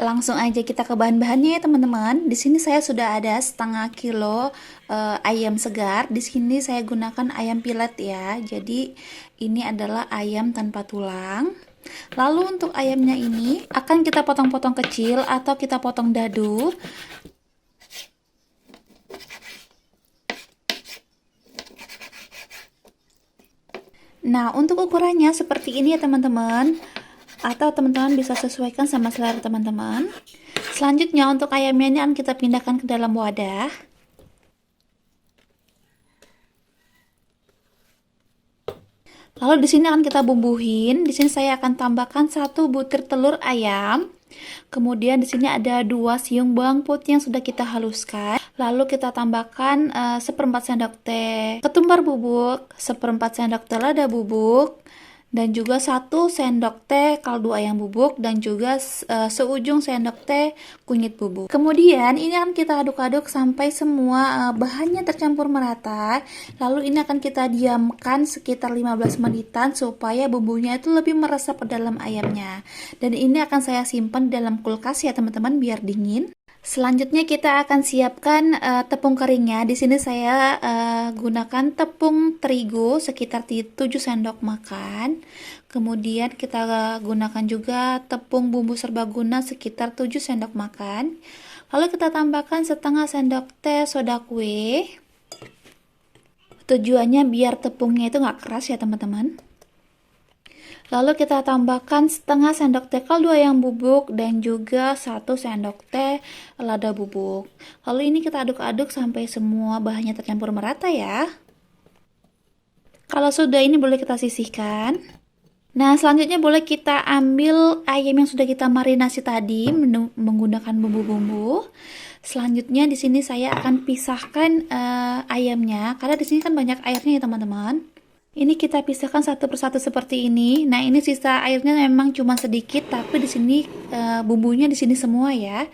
langsung aja kita ke bahan-bahannya ya teman-teman. Di sini saya sudah ada setengah kilo uh, ayam segar. Di sini saya gunakan ayam pilet ya. Jadi ini adalah ayam tanpa tulang. Lalu untuk ayamnya ini akan kita potong-potong kecil atau kita potong dadu. Nah, untuk ukurannya seperti ini ya teman-teman atau teman-teman bisa sesuaikan sama selera teman-teman. Selanjutnya untuk ayamnya ini akan kita pindahkan ke dalam wadah. Lalu di sini akan kita bumbuhin. Di sini saya akan tambahkan satu butir telur ayam. Kemudian di sini ada dua siung bawang putih yang sudah kita haluskan. Lalu kita tambahkan uh, seperempat sendok teh ketumbar bubuk, seperempat sendok teh lada bubuk, dan juga satu sendok teh kaldu ayam bubuk dan juga uh, seujung sendok teh kunyit bubuk. Kemudian ini akan kita aduk-aduk sampai semua uh, bahannya tercampur merata. Lalu ini akan kita diamkan sekitar 15 menitan supaya bumbunya itu lebih meresap ke dalam ayamnya. Dan ini akan saya simpan dalam kulkas ya teman-teman biar dingin. Selanjutnya kita akan siapkan uh, tepung keringnya. Di sini saya uh, gunakan tepung terigu sekitar 7 sendok makan. Kemudian kita gunakan juga tepung bumbu serbaguna sekitar 7 sendok makan. Lalu kita tambahkan setengah sendok teh soda kue. Tujuannya biar tepungnya itu nggak keras ya teman-teman. Lalu kita tambahkan setengah sendok teh kaldu ayam bubuk dan juga satu sendok teh lada bubuk. Lalu ini kita aduk-aduk sampai semua bahannya tercampur merata ya. Kalau sudah ini boleh kita sisihkan. Nah, selanjutnya boleh kita ambil ayam yang sudah kita marinasi tadi menggunakan bumbu-bumbu. Selanjutnya di sini saya akan pisahkan uh, ayamnya karena di sini kan banyak airnya ya teman-teman. Ini kita pisahkan satu persatu seperti ini. Nah, ini sisa airnya memang cuma sedikit, tapi di sini e, bumbunya di sini semua ya.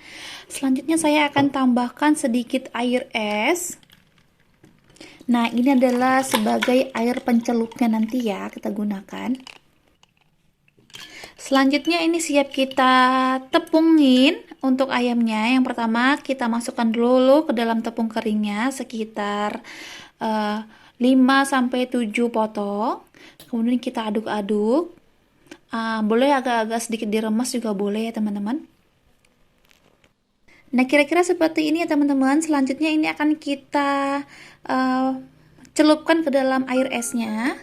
Selanjutnya saya akan tambahkan sedikit air es. Nah, ini adalah sebagai air pencelupnya nanti ya kita gunakan. Selanjutnya ini siap kita tepungin untuk ayamnya. Yang pertama kita masukkan dulu ke dalam tepung keringnya sekitar uh, 5 sampai 7 potong. Kemudian kita aduk-aduk. Uh, boleh agak-agak sedikit diremas juga boleh ya teman-teman. Nah kira-kira seperti ini ya teman-teman. Selanjutnya ini akan kita uh, celupkan ke dalam air esnya.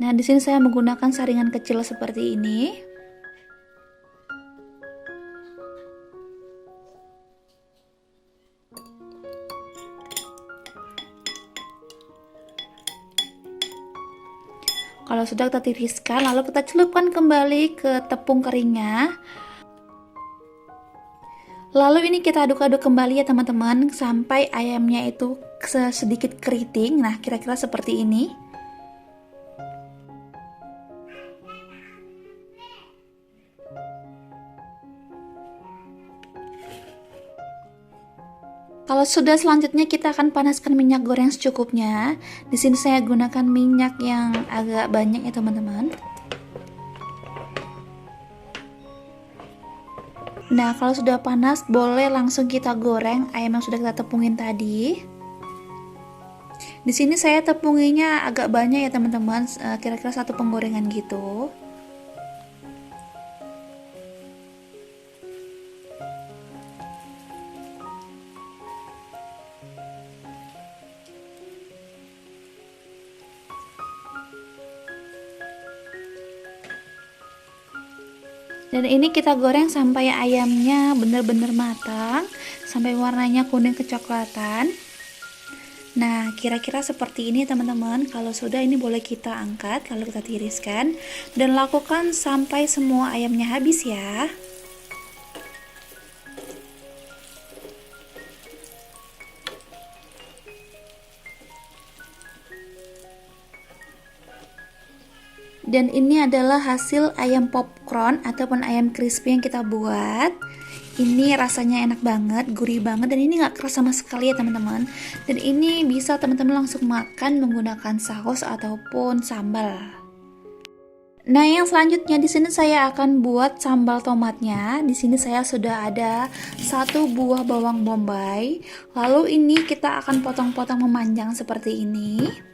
Nah, di sini saya menggunakan saringan kecil seperti ini. Kalau sudah kita tiriskan, lalu kita celupkan kembali ke tepung keringnya. Lalu ini kita aduk-aduk kembali ya teman-teman sampai ayamnya itu sedikit keriting. Nah, kira-kira seperti ini. Kalau sudah selanjutnya kita akan panaskan minyak goreng secukupnya. Di sini saya gunakan minyak yang agak banyak ya teman-teman. Nah, kalau sudah panas boleh langsung kita goreng ayam yang sudah kita tepungin tadi. Di sini saya tepunginya agak banyak ya teman-teman, eh, kira-kira satu penggorengan gitu. Dan ini kita goreng sampai ayamnya benar-benar matang sampai warnanya kuning kecoklatan. Nah kira-kira seperti ini teman-teman. Kalau sudah ini boleh kita angkat kalau kita tiriskan. Dan lakukan sampai semua ayamnya habis ya dan ini adalah hasil ayam popcorn ataupun ayam crispy yang kita buat ini rasanya enak banget, gurih banget dan ini gak keras sama sekali ya teman-teman dan ini bisa teman-teman langsung makan menggunakan saus ataupun sambal Nah, yang selanjutnya di sini saya akan buat sambal tomatnya. Di sini saya sudah ada satu buah bawang bombay. Lalu ini kita akan potong-potong memanjang seperti ini.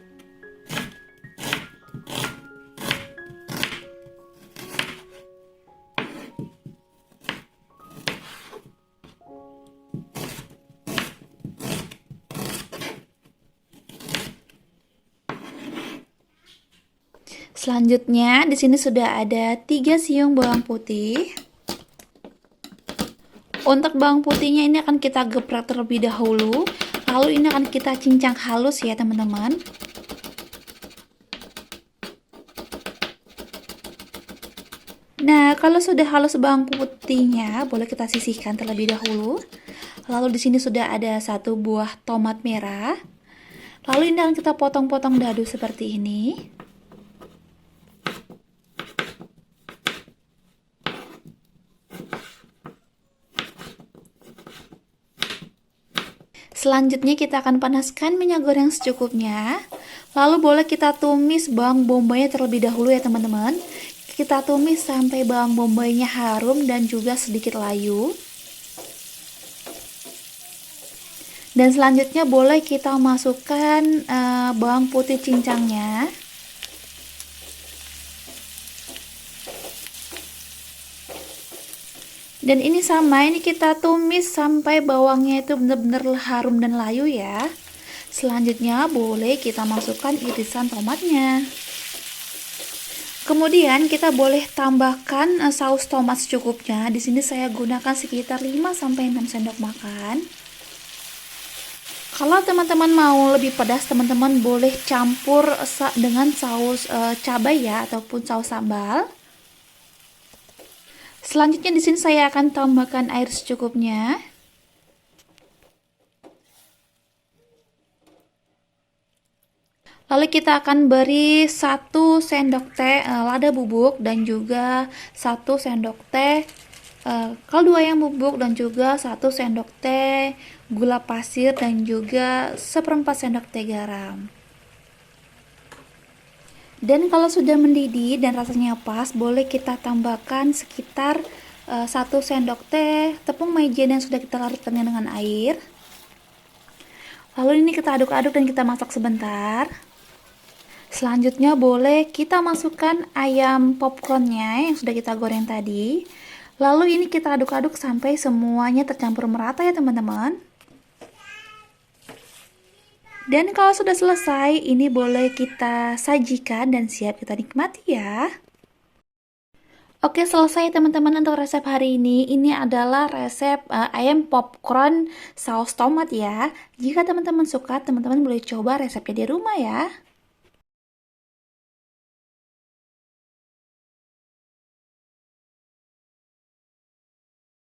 Selanjutnya, di sini sudah ada 3 siung bawang putih. Untuk bawang putihnya ini akan kita geprek terlebih dahulu. Lalu ini akan kita cincang halus ya teman-teman. Nah, kalau sudah halus bawang putihnya, boleh kita sisihkan terlebih dahulu. Lalu di sini sudah ada satu buah tomat merah. Lalu ini akan kita potong-potong dadu seperti ini. Selanjutnya kita akan panaskan minyak goreng secukupnya. Lalu boleh kita tumis bawang bombaynya terlebih dahulu ya teman-teman. Kita tumis sampai bawang bombaynya harum dan juga sedikit layu. Dan selanjutnya boleh kita masukkan uh, bawang putih cincangnya. Dan ini sama, ini kita tumis sampai bawangnya itu benar-benar harum dan layu ya. Selanjutnya boleh kita masukkan irisan tomatnya. Kemudian kita boleh tambahkan uh, saus tomat secukupnya. Di sini saya gunakan sekitar 5 sampai 6 sendok makan. Kalau teman-teman mau lebih pedas, teman-teman boleh campur dengan saus uh, cabai ya ataupun saus sambal. Selanjutnya di sini saya akan tambahkan air secukupnya. Lalu kita akan beri satu sendok teh uh, lada bubuk dan juga satu sendok teh uh, kaldu ayam bubuk dan juga satu sendok teh gula pasir dan juga seperempat sendok teh garam. Dan kalau sudah mendidih dan rasanya pas, boleh kita tambahkan sekitar uh, sendok teh tepung maizena yang sudah kita larutkan dengan air. Lalu ini kita aduk-aduk dan kita masak sebentar. Selanjutnya boleh kita masukkan ayam popcornnya yang sudah kita goreng tadi. Lalu ini kita aduk-aduk sampai semuanya tercampur merata ya teman-teman. Dan kalau sudah selesai, ini boleh kita sajikan dan siap kita nikmati ya. Oke, selesai teman-teman untuk resep hari ini. Ini adalah resep uh, ayam popcorn saus tomat ya. Jika teman-teman suka, teman-teman boleh coba resepnya di rumah ya.